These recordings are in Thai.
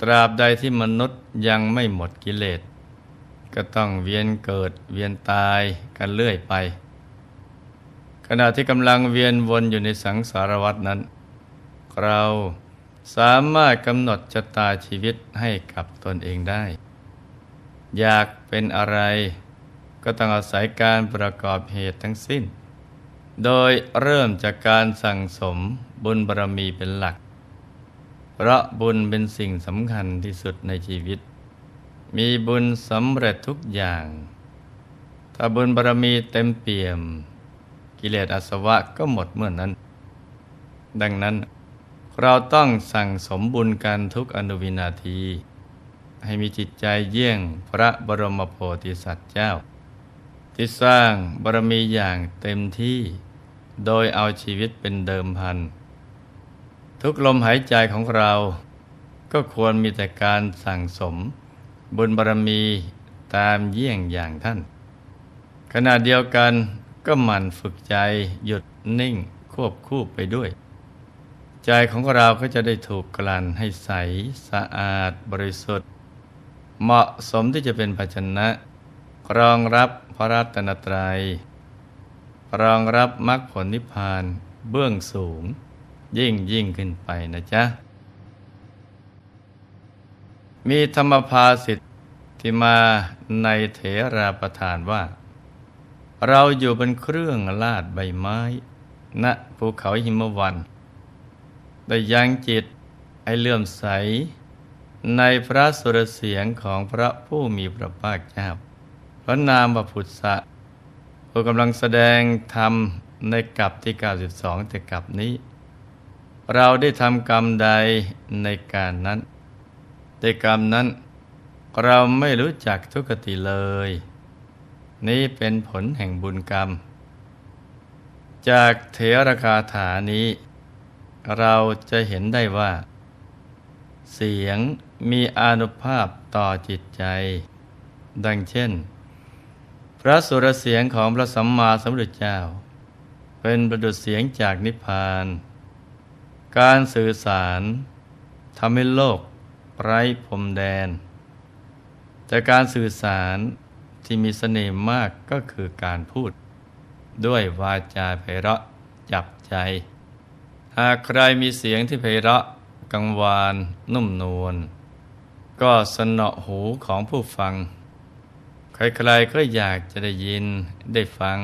ตราบใดที่มนุษย์ยังไม่หมดกิเลส ก็ต้องเวียนเกิดเวียนตายกันเรื่อยไป ขณะที่กำลังเวียนวนอยู่ในสังสารวัฏนั้น เราสามารถกำหนดชะตาชีวิตให้กับตนเองได้ อยากเป็นอะไรก็ต้องอาศัยการประกอบเหตุทั้งสิ้น โดยเริ่มจากการสั่งสมบุญบารมีเป็นหลัก เพราะบุญเป็นสิ่งสำคัญที่สุดในชีวิต มีบุญสำเร็จทุกอย่าง ถ้าบุญบารมีเต็มเปี่ยม กิเลสอาสวะก็หมดเมื่อนนั้น ดังนั้น เราต้องสั่งสมบุญกันทุกอนุวินาที ให้มีจิตใจเยี่ยงพระบรมโพธิสัตว์เจ้า ที่สร้างบารมีอย่างเต็มที่ โดยเอาชีวิตเป็นเดิมพัน ทุกลมหายใจของเรา ก็ควรมีแต่การสั่งสม บุญบารมีตามเยี่ยงอย่างท่าน ขณะเดียวกันก็หมั่นฝึกใจหยุดนิ่งควบคู่ไปด้วย ใจของเราก็จะได้ถูกกลั่นให้ใสสะอาดบริสุทธิ์ เหมาะสมที่จะเป็นภาชนะ รองรับพระรัตนตรยัย รองรับมรรคผลนิพพานเบื้องสูง ยิ่งยิ่งขึ้นไปนะจ๊ะ มีธรรมภาสิทธิ์ที่มาในเถราประทานว่า เราอยู่บนเครื่องลาดใบไม้ณภูเขาหิมวันได้ยังจิตให้เลื่อมใส ในพระสุรเสียงของพระผู้มีพระภาคเจ้าพระนามพระพุทธะผู้กำลังแสดงธรรมในกับที่ 92 แต่กับนี้ เราได้ทำกรรมใดในการนั้น แต่กรรมนั้นเราไม่รู้จักทุกติเลย นี้เป็นผลแห่งบุญกรรม จากเถรคาถานี้ เราจะเห็นได้ว่า เสียงมีอนุภาพต่อจิตใจ ดังเช่น พระสุรเสียงของพระสัมมาสัมพุทธเจ้า เป็นประดุษเสียงจากนิพพาน การสื่อสารทำให้โลกไร้พรมแดน แต่การสื่อสารที่มีเสน่ห์มากก็คือการพูด ด้วยวาจาไพเราะจับใจ หากใครมีเสียงที่ไพเราะกังวานนุ่มนวลก็สนอหูของผู้ฟัง ใครๆก็อยากจะได้ยินได้ฟัง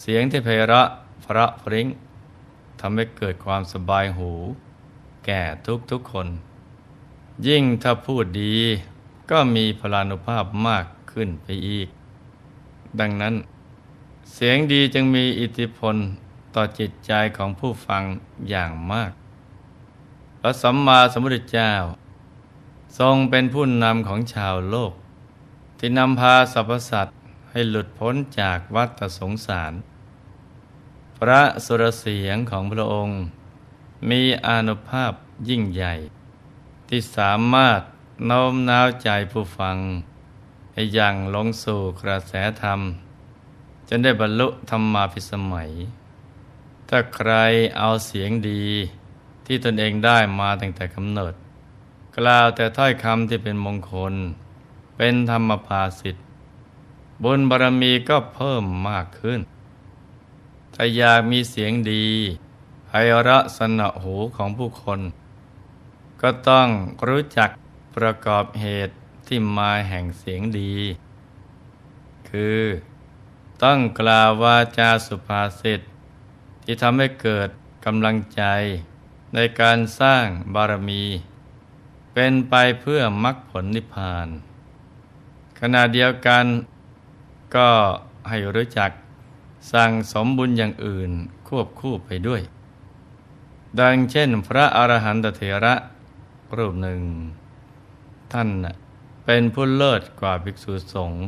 เสียงที่ไพเราะเพราะพริ้ง ทำให้เกิดความสบายหู แก่ทุกๆคน ยิ่งถ้าพูดดี ก็มีพลานุภาพมากขึ้นไปอีก ดังนั้น เสียงดีจึงมีอิทธิพลต่อจิตใจของผู้ฟังอย่างมาก พระสัมมาสัมพุทธเจ้า ทรงเป็นผู้นำของชาวโลก ที่นำพาสรรพสัตว์ให้หลุดพ้นจากวัฏสงสาร พระสุรเสียงของพระองค์ มีอานุภาพยิ่งใหญ่ ที่สามารถโน้มน้าวใจผู้ฟัง ให้ยังลงสู่กระแสธรรม จนได้บรรลุธรรมาภิสมัย ถ้าใครเอาเสียงดีที่ตนเองได้มาตั้งแต่กำเนิด กล่าวแต่ถ้อยคำที่เป็นมงคล เป็นธรรมภาสิทธิ์บุญบารมีก็เพิ่มมากขึ้น ถ้าอยากมีเสียงดีไพเราะสนอหูของผู้คน ก็ต้องรู้จักประกอบเหตุที่มาแห่งเสียงดี คือ ต้องกล่าววาจาสุภาษิตที่ทำให้เกิดกำลังใจในการสร้างบารมี เป็นไปเพื่อมรรคผลนิพพาน ขณะเดียวกันก็ให้รู้จัก สั่งสมบุญอย่างอื่นควบคู่ไปด้วย ดังเช่นพระอรหันตเถระรูปหนึ่ง ท่านเป็นผู้เลิศกว่าภิกษุสงฆ์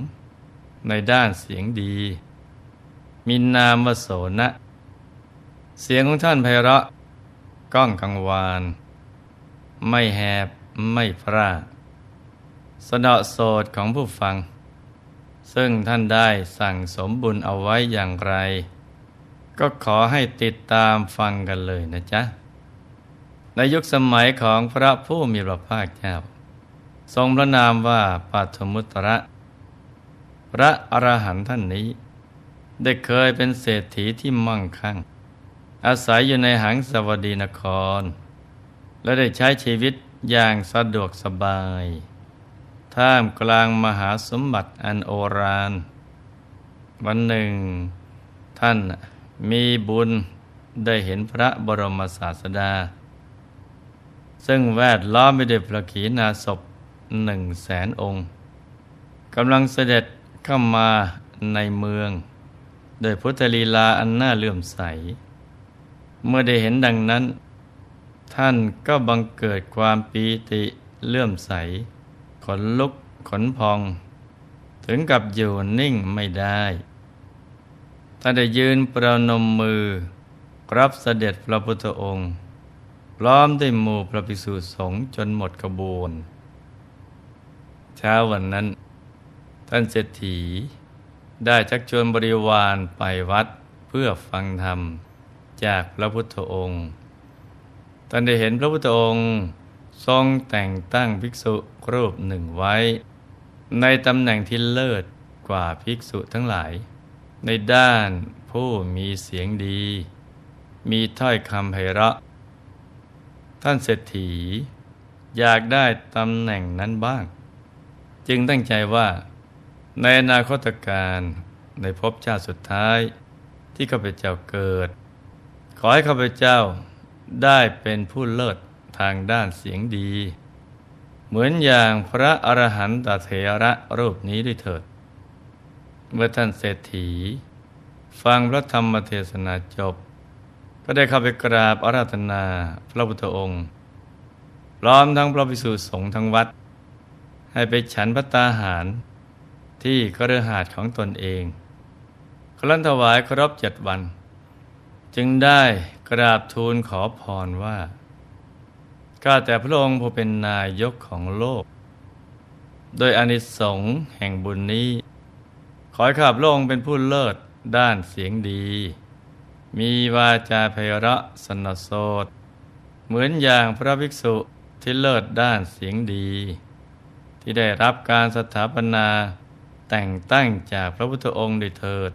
ในด้านเสียงดี มีนามวโสนะ เสียงของท่านไพเราะก้องกังวาน ไม่แหบไม่พร่าสนอโสดของผู้ฟัง ซึ่งท่านได้สั่งสมบุญเอาไว้อย่างไร ก็ขอให้ติดตามฟังกันเลยนะจ๊ะ ในยุคสมัยของพระผู้มีพระภาคเจ้า ทรงพระนามว่าปัทมุตระ พระอรหันต์ท่านนี้ ได้เคยเป็นเศรษฐีที่มั่งคั่ง อาศัยอยู่ในหังสวัสดีนคร และได้ใช้ชีวิตอย่างสะดวกสบาย ท่ามกลางมหาสมบัติอันโอฬารวันหนึ่ง ท่านมีบุญได้เห็นพระบรมศาสดา ซึ่งแวดล้อมไปด้วยพระขีณาสพหนึ่งแสนองค์กำลังเสด็จเข้ามาในเมือง โดยพุทธลีลาอันน่าเลื่อมใส เมื่อได้เห็นดังนั้น ท่านก็บังเกิดความปีติเลื่อมใส ขนลุกขนพอง ถึงกับอยู่นิ่งไม่ได้ท่านได้ยืนประนมมือ รับเสด็จพระพุทธองค์ พร้อมด้วยหมู่พระภิกษุสงฆ์จนหมดขบวนเช้าวันนั้น ท่านเศรษฐี ได้ชักชวนบริวารไปวัดเพื่อฟังธรรมจากพระพุทธองค์ ท่านได้เห็นพระพุทธองค์ ทรงแต่งตั้งภิกษุรูปหนึ่งไว้ ในตำแหน่งที่เลิศกว่าภิกษุทั้งหลาย ในด้านผู้มีเสียงดี มีถ้อยคำไพเราะ ท่านเศรษฐี อยากได้ตำแหน่งนั้นบ้าง จึงตั้งใจว่า ในอนาคตการในภพชาติสุดท้ายที่ข้าพเจ้าเกิด ขอให้ข้าพเจ้าได้เป็นผู้เลิศ ทางด้านเสียงดี เหมือนอย่างพระอรหันตเถระรูปนี้ด้วยเถิด เมื่อท่านเศรษฐี ฟังพระธรรมเทศนาจบ ก็ได้เข้าไปกราบอาราธนาพระพุทธองค์พร้อมทั้งพระภิกษุสงฆ์ทั้งวัด ให้ไปฉันพระตาหาร ที่กระหาดของตนเองครั้นถวายครบเจ็ดวัน จึงได้กราบทูลขอพรว่า ข้าแต่พระองค์ผู้เป็นนายกของโลก โดยอนิสงส์แห่งบุญนี้ ขอให้ข้าพระองค์เป็นผู้เลิศด้านเสียงดี มีวาจาไพเราะสนโสดเหมือนอย่างพระภิกษุที่เลิศด้านเสียงดี ที่ได้รับการสถาปนาแต่งตั้งจากพระพุทธองค์โดยเถิด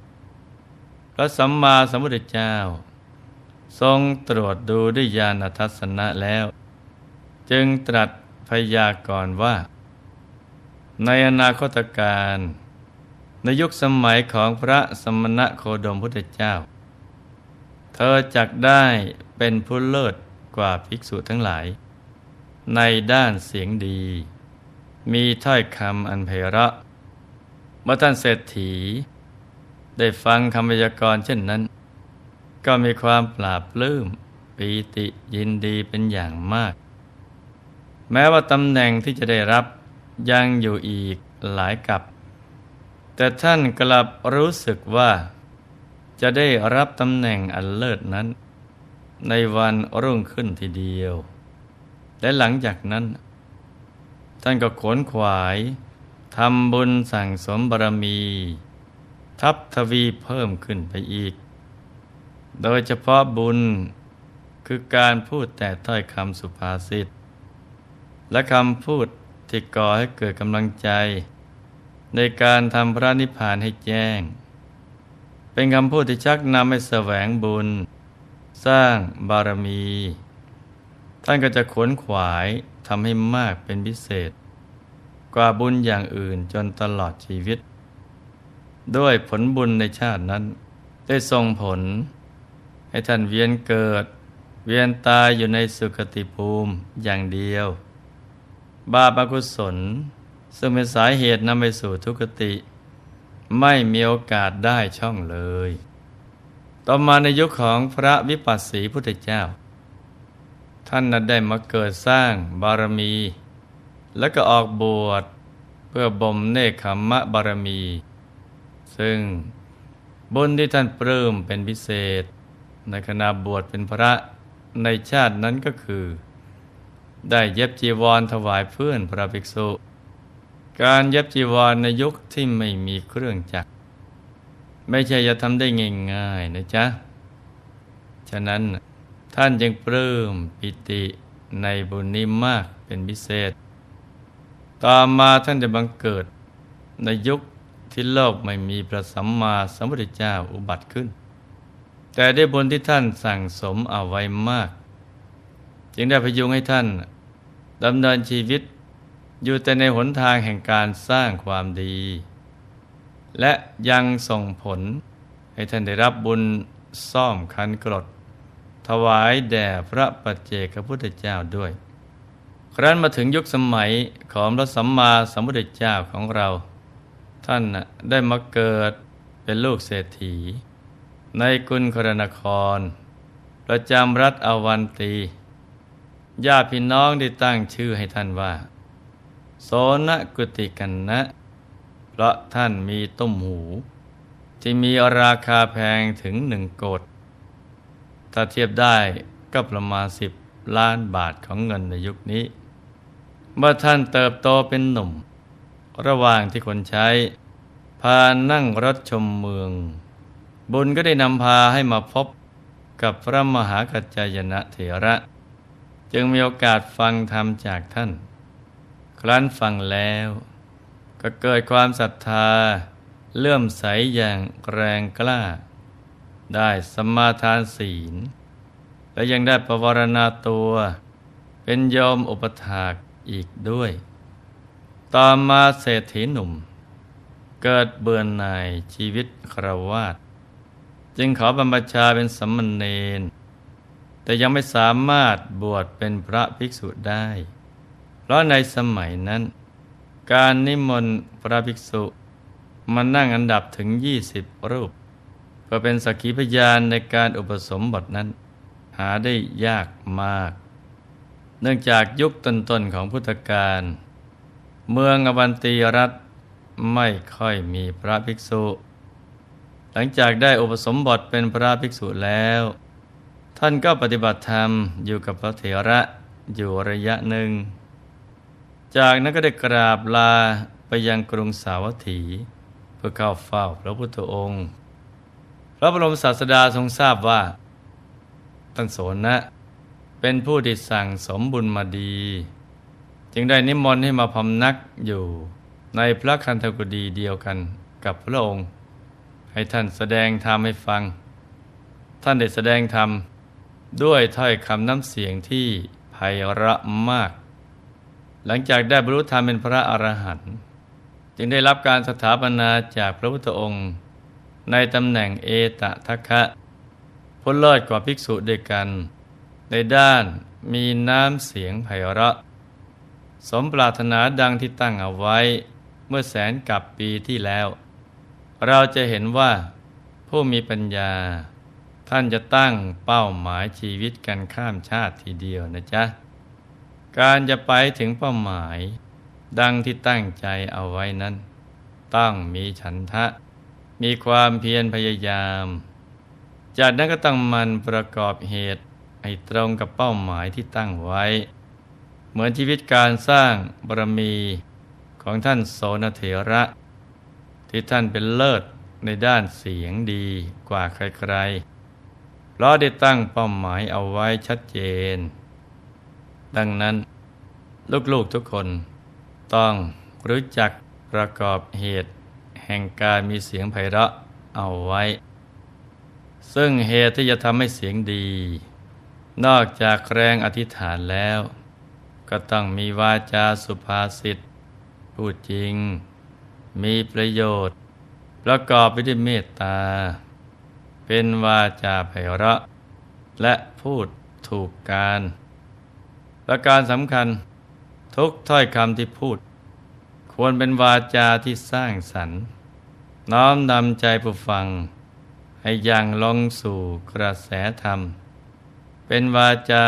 พระสัมมาสัมพุทธเจ้า ทรงตรวจดูด้วยญาณทัศนะแล้ว จึงตรัสพยากรณ์ว่า ในอนาคตการในยุคสมัยของพระสมณะโคดมพุทธเจ้า เธอจักได้เป็นผู้เลิศกว่าภิกษุทั้งหลาย ในด้านเสียงดี มีถ้อยคำอันไพเราะเมื่อท่านเศรษฐี ได้ฟังคำพยากรณ์เช่นนั้น ก็มีความปราบลื้มปีติยินดีเป็นอย่างมาก แม้ว่าตำแหน่งที่จะได้รับยังอยู่อีกหลายกับ แต่ท่านกลับรู้สึกว่า จะได้รับตำแหน่งอันเลิศนั้น ในวันรุ่งขึ้นทีเดียว และหลังจากนั้น ท่านก็ขนขวายทำบุญสั่งสมบารมี ทับทวีเพิ่มขึ้นไปอีก โดยเฉพาะบุญคือการพูดแต่ถ้อยคำสุภาษิต และคำพูดที่ก่อให้เกิดกำลังใจ ในการทำพระนิพพานให้แจ้ง เป็นคำพูดที่ชักนำให้แสวงบุญ สร้างบารมี ท่านก็จะขวนขวายทำให้มากเป็นพิเศษ กว่าบุญอย่างอื่นจนตลอดชีวิต ด้วยผลบุญในชาตินั้น ได้ส่งผล ให้ท่านเวียนเกิด เวียนตายอยู่ในสุคติภูมิอย่างเดียว บาปอกุศล ซึ่งเป็นสาเหตุนำไปสู่ทุกติ ไม่มีโอกาสได้ช่องเลย ต่อมาในยุคของพระวิปัสสีพุทธเจ้า ท่านนั้นได้มาเกิดสร้างบารมี แล้วก็ออกบวชเพื่อบ่มเนคขมมะบารมี ซึ่งบุญที่ท่านปลื้มเป็นพิเศษ ในขณะบวชเป็นพระในชาตินั้นก็คือ ได้เย็บจีวรถวายเพื่อนพระภิกษุ การเย็บจีวรในยุคที่ไม่มีเครื่องจักร ไม่ใช่จะทำได้ง่ายๆนะจ๊ะ ฉะนั้นท่านจึงปลื้มปิติในบุญนี้มากเป็นพิเศษต่อมาท่านได้บังเกิดในยุคที่โลกไม่มีพระสัมมาสัมพุทธเจ้าอุบัติขึ้น แต่ได้บุญที่ท่านสั่งสมเอาไว้มาก จึงได้พยุงให้ท่านดำเนินชีวิต อยู่แต่ในหนทางแห่งการสร้างความดี และยังส่งผลให้ท่านได้รับบุญซ่อมคันกรด ถวายแด่พระปัจเจกพุทธเจ้าด้วย ครั้นมาถึงยุคสมัยของพระสัมมาสัมพุทธเจ้าของเรา ท่านได้มาเกิดเป็นลูกเศรษฐี ในกุลครนคร ประจำรัฐอวันตี ญาติพี่น้องได้ตั้งชื่อให้ท่านว่า โสนกุติกันนะ เพราะท่านมีต้มหู ที่มีราคาแพงถึงหนึ่งโกดถ้าเทียบได้ก็ประมาณสิบล้านบาทของเงินในยุคนี้ เมื่อท่านเติบโตเป็นหนุ่ม ระหว่างที่คนใช้ พานั่งรถชมเมือง บุญก็ได้นำพาให้มาพบกับพระมหากัจจายนะเถระ จึงมีโอกาสฟังธรรมจากท่าน ครั้นฟังแล้ว ก็เกิดความศรัทธา เลื่อมใสอย่างแรงกล้า ได้สมาทานศีล และยังได้ประวรณาตัว เป็นโยมอุปถากอีกด้วย ต่อมาเศรษฐีหนุ่ม เกิดเบื่อหน่ายชีวิตครวาสจึงขอบรรพชาเป็นสัมมเนน แต่ยังไม่สามารถบวชเป็นพระภิกษุได้ เพราะในสมัยนั้น การนิมนต์พระภิกษุมานั่งอันดับถึง 20 รูป เพื่อเป็นสักขีพยานในการอุปสมบทนั้น หาได้ยากมาก เนื่องจากยุคต้นๆของพุทธกาลเมืองอวันตีรัฐไม่ค่อยมีพระภิกษุ หลังจากได้อุปสมบทเป็นพระภิกษุแล้ว ท่านก็ปฏิบัติธรรมอยู่กับพระเถระอยู่ระยะหนึ่ง จากนั้นก็ได้กราบลาไปยังกรุงสาวัตถี เพื่อเข้าเฝ้าพระพุทธองค์ พระบรมศาสดาทรงทราบว่าท่านโสนะ เป็นผู้ที่สั่งสมบุญมาดี จึงได้นิมนต์ให้มาพำนักอยู่ในพระคันธกุฎีเดียวกันกับพระองค์ ให้ท่านแสดงธรรมให้ฟัง ท่านได้แสดงธรรม ด้วยถ้อยคำน้ำเสียงที่ไพเราะมาก หลังจากได้บรรลุธรรมเป็นพระอรหันต์จึงได้รับการสถาปนาจากพระพุทธองค์ ในตำแหน่งเอตทัคคะพ้นเลิศกว่าภิกษุด้วยกัน ในด้านมีน้ำเสียงไพเราะ สมปรารถนาดังที่ตั้งเอาไว้เมื่อแสนกับปีที่แล้ว เราจะเห็นว่าผู้มีปัญญา ท่านจะตั้งเป้าหมายชีวิตกันข้ามชาติทีเดียวนะจ๊ะ การจะไปถึงเป้าหมาย ดังที่ตั้งใจเอาไว้นั้น ต้องมีฉันทะ มีความเพียรพยายาม จากนั้นก็ต้องมันประกอบเหตุให้ตรงกับเป้าหมายที่ตั้งไว้ เหมือนชีวิตการสร้างบารมีของท่านโสนเถระ ที่ท่านเป็นเลิศในด้านเสียงดีกว่าใครๆ ราะได้ตั้งเป้าหมายเอาไว้ชัดเจน ดังนั้น ลูกๆทุกคน ต้องรู้จักประกอบเหตุ แห่งการมีเสียงไพเราะเอาไว้ ซึ่งเหตุที่จะทำให้เสียงดี นอกจากแรงอธิษฐานแล้ว ก็ต้องมีวาจาสุภาษิตพูดจริง มีประโยชน์ ประกอบไปด้วยเมตตา เป็นวาจาไพเราะ และพูดถูกการ ประการสำคัญทุกถ้อยคำที่พูด ควรเป็นวาจาที่สร้างสรรค์ น้อมนำใจผู้ฟัง ให้ยังลงสู่กระแสธรรม เป็นวาจา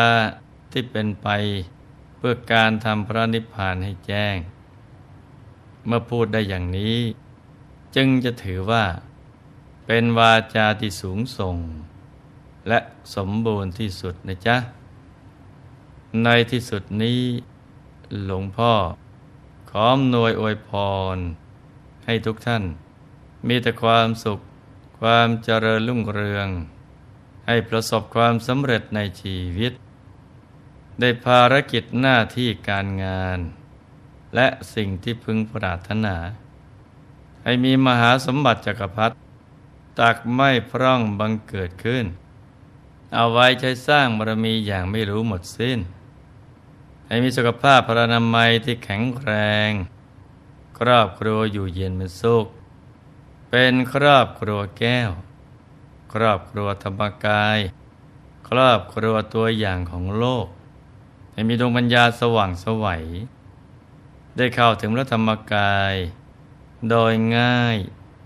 ที่เป็นไปเพื่อการทำพระนิพพานให้แจ้ง เมื่อพูดได้อย่างนี้ จึงจะถือว่า เป็นวาจาที่สูงส่ง และสมบูรณ์ที่สุดนะจ๊ะ ในที่สุดนี้หลวงพ่อ ขอมนวยอวยพร ให้ทุกท่าน มีแต่ความสุข ความเจริญรุ่งเรือง ให้ประสบความสำเร็จในชีวิต ได้ภารกิจหน้าที่การงาน และสิ่งที่พึงปรารถนา ให้มีมหาสมบัติจักรพรรดิ ตักไม่พร่องบังเกิดขึ้น เอาไว้ใช้สร้างบารมีอย่างไม่รู้หมดสิ้น ให้มีสุขภาพพรานามัยที่แข็งแรง ครอบครัวอยู่เย็นเป็นสุข เป็นครอบครัวแก้ว ครอบครัวธรรมกาย ครอบครัวตัวอย่างของโลก ให้มีดวงปัญญาสว่างสวัย ได้เข้าถึงพระธรรมกาย โดยง่าย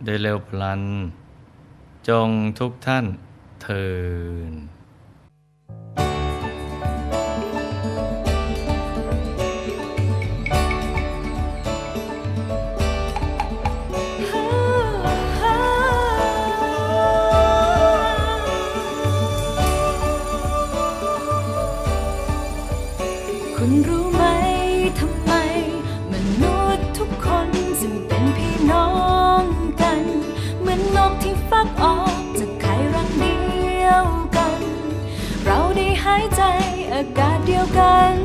โดยเร็วพลัน จงทุกท่านเทิน อากาศเดียวกัน